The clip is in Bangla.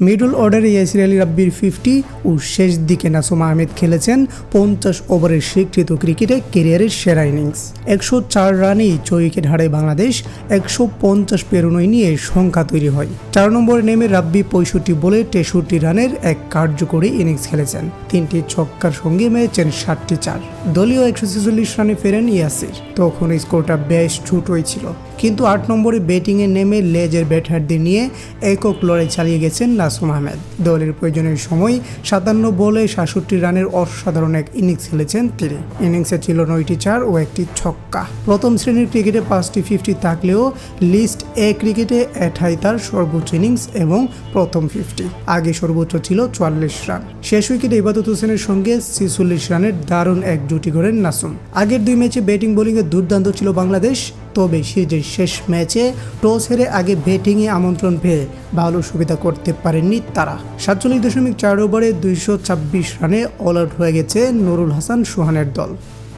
মিডল অর্ডারে ইয়াসির আলী রাব্বির ফিফটি ও শেষ দিকে নাসুম আহমেদ খেলেছেন পঞ্চাশ ওভারের স্বীকৃত ক্রিকেটে কেরিয়ারের সেরা ইনিংস। একশো চার রানেই ছয় উইকেট হারায় বাংলাদেশ, একশো পঞ্চাশ পেরোনোয় নিয়ে সংখ্যা তৈরি হয়। চার নম্বরে নেমে রাব্বি পঁয়ষট্টি বলে তেষট্টি রানের এক কার্যকরী ইনিংস খেলেছেন। তিনটি ছক্কার সঙ্গে মেরেছেন ষাটটি চার। দলীয় একশো ছেচল্লিশ রানে ফেরেন ইয়াসির। তখন স্কোরটা বেশ ছোটই ছিল। কিন্তু আট নম্বরে ব্যাটিংয়ে নেমে লেজের ব্যাটারদের নিয়ে একক লড়াই চালিয়ে গেছেন নাসুম আহমেদ দলের প্রয়োজনের সময় সাতান্ন বলে সাতষট্টি রানের অসাধারণ এক ইনিংস খেলেছেন তিনি। ইনিংসে ছিল নয়টি চার ও একটি ছক্কা। প্রথম শ্রেণির ক্রিকেটে পাঁচটি ফিফটি থাকলেও লিস্ট এ ক্রিকেটে এটাই তার সর্বোচ্চ ইনিংস এবং প্রথম ফিফটি। আগে সর্বোচ্চ ছিল চুয়াল্লিশ রান। শেষ উইকেটে ইবাদত হোসেনের সঙ্গে ছিচল্লিশ রানের দারুণ এক জুটি করেন নাসুম। আগের দুই ম্যাচে ব্যাটিং বোলিংয়ে দুর্দান্ত ছিল বাংলাদেশ। তবে সিরিজের শেষ ম্যাচে টস হেরে আগে ব্যাটিংয়ে আমন্ত্রণ পেয়ে ভালো সুবিধা করতে পারেননি তারা। সাতচল্লিশ দশমিক চার ওভারে দুইশো ছাব্বিশ রানে অল আউট হয়ে গেছে নুরুল হাসান সুহানের দল।